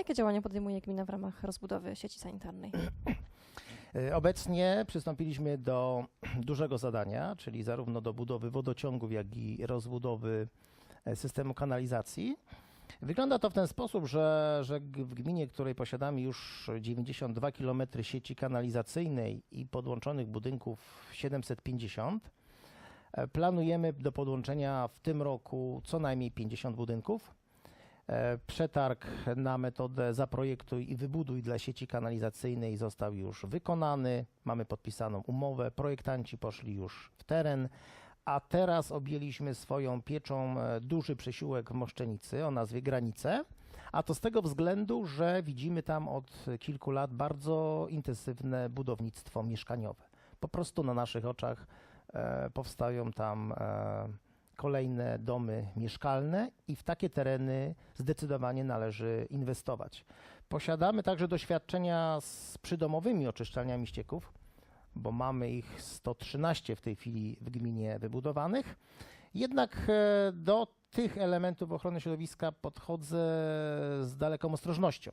Jakie działania podejmuje gmina w ramach rozbudowy sieci sanitarnej? E, Obecnie przystąpiliśmy do dużego zadania, czyli zarówno do budowy wodociągów, jak i rozbudowy e, systemu kanalizacji. Wygląda to w ten sposób, że, że w gminie, której posiadamy już 92 km sieci kanalizacyjnej i podłączonych budynków 750, e, planujemy do podłączenia w tym roku co najmniej 50 budynków. E, Przetarg na metodę zaprojektuj i wybuduj dla sieci kanalizacyjnej został już wykonany. Mamy podpisaną umowę, projektanci poszli już w teren, a teraz objęliśmy swoją pieczą e, duży przesiłek Moszczenicy o nazwie Granice. A to z tego względu, że widzimy tam od kilku lat bardzo intensywne budownictwo mieszkaniowe. Po prostu na naszych oczach e, powstają tam kolejne domy mieszkalne i w takie tereny zdecydowanie należy inwestować. Posiadamy także doświadczenia z przydomowymi oczyszczalniami ścieków, bo mamy ich 113 w tej chwili w gminie wybudowanych. Jednak e, do tych elementów ochrony środowiska podchodzę z daleką ostrożnością.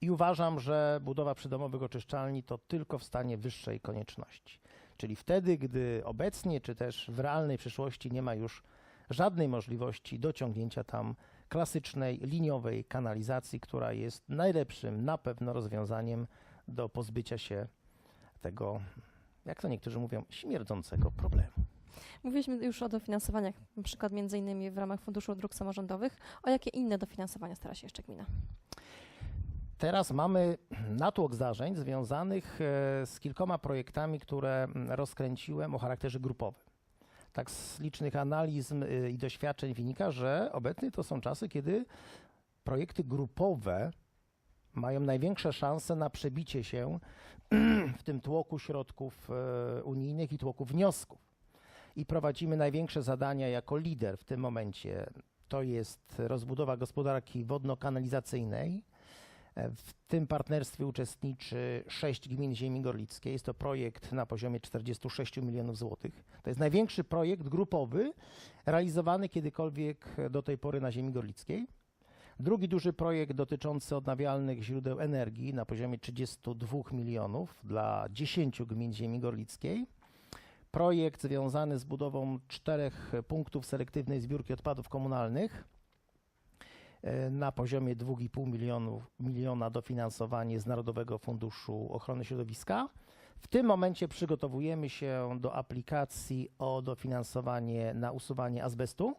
I uważam, że budowa przydomowych oczyszczalni to tylko w stanie wyższej konieczności. Czyli wtedy, gdy obecnie, czy też w realnej przyszłości nie ma już żadnej możliwości dociągnięcia tam klasycznej, liniowej kanalizacji, która jest najlepszym na pewno rozwiązaniem do pozbycia się tego, jak to niektórzy mówią, śmierdzącego problemu. Mówiliśmy już o dofinansowaniach, na przykład między innymi w ramach Funduszu Dróg Samorządowych. O jakie inne dofinansowania stara się jeszcze gmina? Teraz mamy natłok zdarzeń związanych e, z kilkoma projektami, które mm, rozkręciłem o charakterze grupowym. Tak z licznych analiz y, i doświadczeń wynika, że obecnie to są czasy, kiedy projekty grupowe mają największe szanse na przebicie się w tym tłoku środków e, unijnych i tłoku wniosków. I prowadzimy największe zadania jako lider w tym momencie. To jest rozbudowa gospodarki wodno-kanalizacyjnej, W tym partnerstwie uczestniczy sześć gmin ziemi gorlickiej. Jest to projekt na poziomie 46 milionów złotych. To jest największy projekt grupowy realizowany kiedykolwiek do tej pory na ziemi gorlickiej. Drugi duży projekt dotyczący odnawialnych źródeł energii na poziomie 32 milionów dla 10 gmin ziemi gorlickiej. Projekt związany z budową czterech punktów selektywnej zbiórki odpadów komunalnych e, na poziomie 2,5 milionów, miliona dofinansowanie z Narodowego Funduszu Ochrony Środowiska. W tym momencie przygotowujemy się do aplikacji o dofinansowanie na usuwanie azbestu,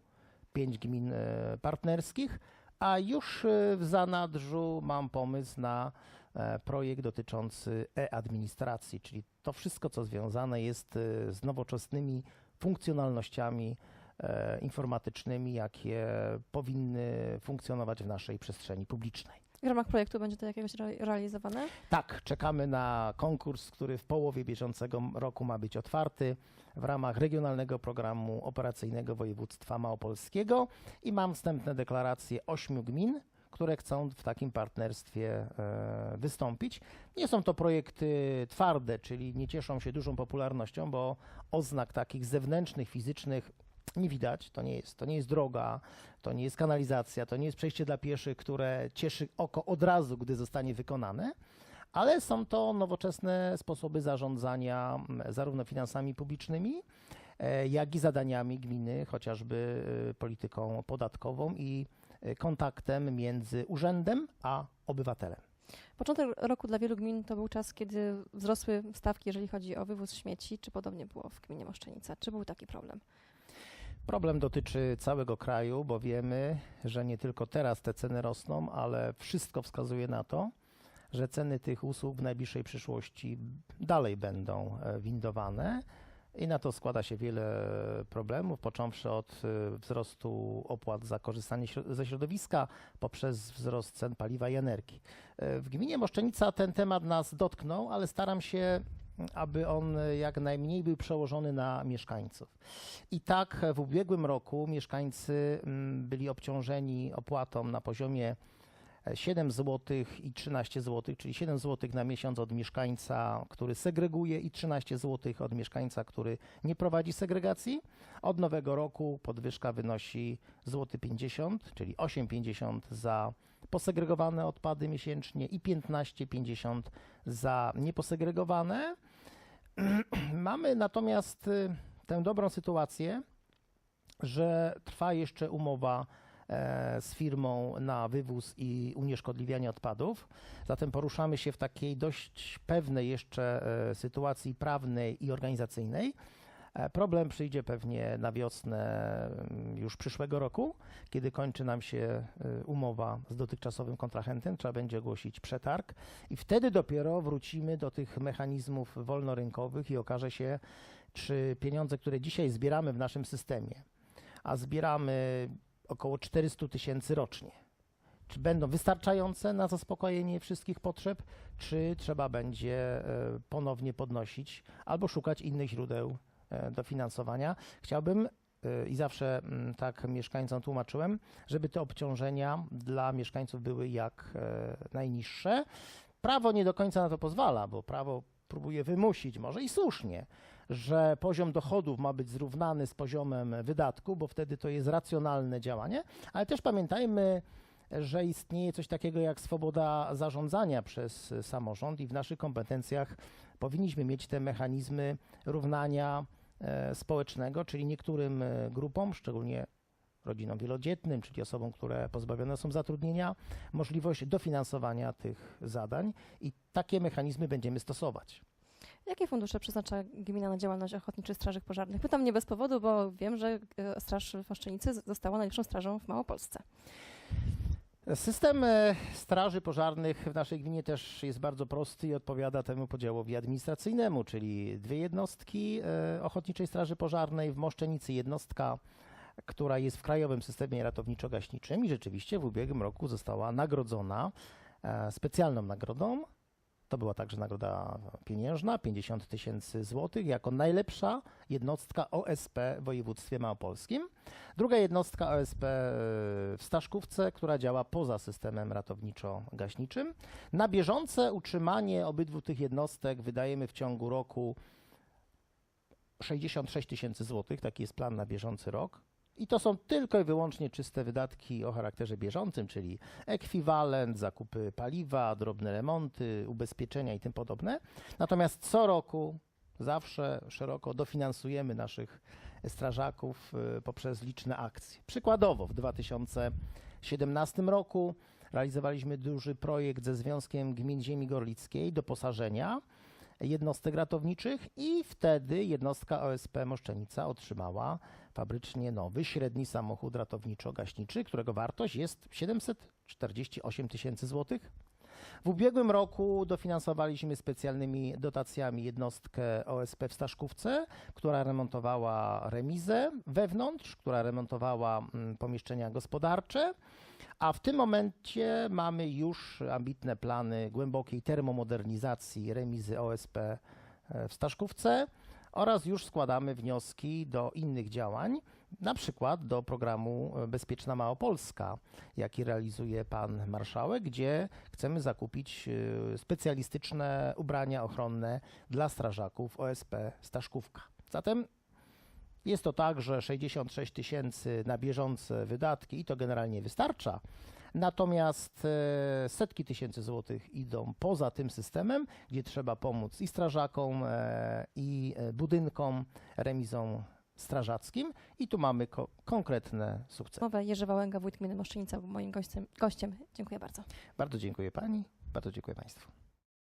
pięć gmin e, partnerskich, a już e, w zanadrzu mam pomysł na e, projekt dotyczący e-administracji, czyli to wszystko, co związane jest e, z nowoczesnymi funkcjonalnościami e, informatycznymi, jakie powinny funkcjonować w naszej przestrzeni publicznej. W ramach projektu będzie to jakiegoś re- realizowane? Tak, czekamy na konkurs, który w połowie bieżącego roku ma być otwarty w ramach Regionalnego Programu Operacyjnego Województwa Małopolskiego i mam wstępne deklaracje ośmiu gmin, które chcą w takim partnerstwie e, wystąpić. Nie są to projekty twarde, czyli nie cieszą się dużą popularnością, bo oznak takich zewnętrznych, fizycznych nie widać. To nie jest, to nie jest droga, to nie jest kanalizacja, to nie jest przejście dla pieszych, które cieszy oko od razu, gdy zostanie wykonane. Ale są to nowoczesne sposoby zarządzania zarówno finansami publicznymi, e, jak i zadaniami gminy, chociażby e, polityką podatkową i e, kontaktem między urzędem a obywatelem. Początek roku dla wielu gmin to był czas, kiedy wzrosły stawki, jeżeli chodzi o wywóz śmieci. Czy podobnie było w gminie Moszczenica? Czy był taki problem? Problem dotyczy całego kraju, bo wiemy, że nie tylko teraz te ceny rosną, ale wszystko wskazuje na to, że ceny tych usług w najbliższej przyszłości dalej będą e, windowane. I na to składa się wiele problemów, począwszy od e, wzrostu opłat za korzystanie ze środowiska, poprzez wzrost cen paliwa i energii. E, W gminie Moszczenica ten temat nas dotknął, ale staram się, aby on e, jak najmniej był przełożony na mieszkańców. I tak w ubiegłym roku mieszkańcy mm, byli obciążeni opłatą na poziomie e, 7 zł i 13 zł, czyli 7 zł na miesiąc od mieszkańca, który segreguje i 13 zł od mieszkańca, który nie prowadzi segregacji. Od nowego roku podwyżka wynosi złoty 50, czyli 8,50 za posegregowane odpady miesięcznie i 15,50 za nieposegregowane. Mamy natomiast y, tę dobrą sytuację, że trwa jeszcze umowa e, z firmą na wywóz i unieszkodliwianie odpadów. Zatem poruszamy się w takiej dość pewnej jeszcze e, sytuacji prawnej i organizacyjnej. E, Problem przyjdzie pewnie na wiosnę mm, już przyszłego roku, kiedy kończy nam się y, umowa z dotychczasowym kontrahentem, trzeba będzie ogłosić przetarg i wtedy dopiero wrócimy do tych mechanizmów wolnorynkowych i okaże się, czy pieniądze, które dzisiaj zbieramy w naszym systemie, a zbieramy około 400 tysięcy rocznie, czy będą wystarczające na zaspokojenie wszystkich potrzeb, czy trzeba będzie e, ponownie podnosić albo szukać innych źródeł e, dofinansowania. Chciałbym e, i zawsze mm, tak mieszkańcom tłumaczyłem, żeby te obciążenia dla mieszkańców były jak e, najniższe. Prawo nie do końca na to pozwala, bo prawo próbuje wymusić, może i słusznie, że poziom dochodów ma być zrównany z poziomem wydatku, bo wtedy to jest racjonalne działanie, ale też pamiętajmy, że istnieje coś takiego jak swoboda zarządzania przez samorząd i w naszych kompetencjach powinniśmy mieć te mechanizmy równania e, społecznego, czyli niektórym e, grupom, szczególnie rodzinom wielodzietnym, czyli osobom, które pozbawione są zatrudnienia, możliwość dofinansowania tych zadań i takie mechanizmy będziemy stosować. Jakie fundusze przeznacza gmina na działalność ochotniczych straży pożarnych? Pytam nie bez powodu, bo wiem, że e, Straż w Oszczenicy z- została najlepszą strażą w Małopolsce. System e, straży pożarnych w naszej gminie też jest bardzo prosty i odpowiada temu podziałowi administracyjnemu, czyli dwie jednostki e, Ochotniczej Straży Pożarnej, w Moszczenicy jednostka, która jest w Krajowym Systemie Ratowniczo-Gaśniczym i rzeczywiście w ubiegłym roku została nagrodzona e, specjalną nagrodą. To była także nagroda pieniężna, 50 tysięcy złotych, jako najlepsza jednostka OSP w województwie małopolskim. Druga jednostka OSP w Staszkówce, która działa poza systemem ratowniczo-gaśniczym. Na bieżące utrzymanie obydwu tych jednostek wydajemy w ciągu roku 66 tysięcy złotych, taki jest plan na bieżący rok. I to są tylko i wyłącznie czyste wydatki o charakterze bieżącym, czyli ekwiwalent, zakupy paliwa, drobne remonty, ubezpieczenia i tym podobne. Natomiast co roku zawsze szeroko dofinansujemy naszych strażaków y, poprzez liczne akcje. Przykładowo w 2017 roku realizowaliśmy duży projekt ze Związkiem Gmin Ziemi Gorlickiej doposażenia jednostek ratowniczych i wtedy jednostka OSP Moszczenica otrzymała fabrycznie nowy średni samochód ratowniczo-gaśniczy, którego wartość jest 748 tysięcy złotych. W ubiegłym roku dofinansowaliśmy specjalnymi dotacjami jednostkę OSP w Staszkówce, która remontowała remizę wewnątrz, która remontowała mm, pomieszczenia gospodarcze, a w tym momencie mamy już ambitne plany głębokiej termomodernizacji remizy OSP e, w Staszkówce oraz już składamy wnioski do innych działań, na przykład do programu e, Bezpieczna Małopolska, jaki realizuje pan marszałek, gdzie chcemy zakupić e, specjalistyczne ubrania ochronne dla strażaków OSP Staszkówka. Zatem jest to tak, że 66 tysięcy na bieżące wydatki i to generalnie wystarcza. Natomiast e, setki tysięcy złotych idą poza tym systemem, gdzie trzeba pomóc i strażakom, e, i e, budynkom, remizom strażackim. I tu mamy ko- konkretne sukcesy. Mowę Jerzy Wałęga, wójt gminy Moszczenica, był moim gościem. gościem. Dziękuję bardzo. Bardzo dziękuję pani, bardzo dziękuję państwu.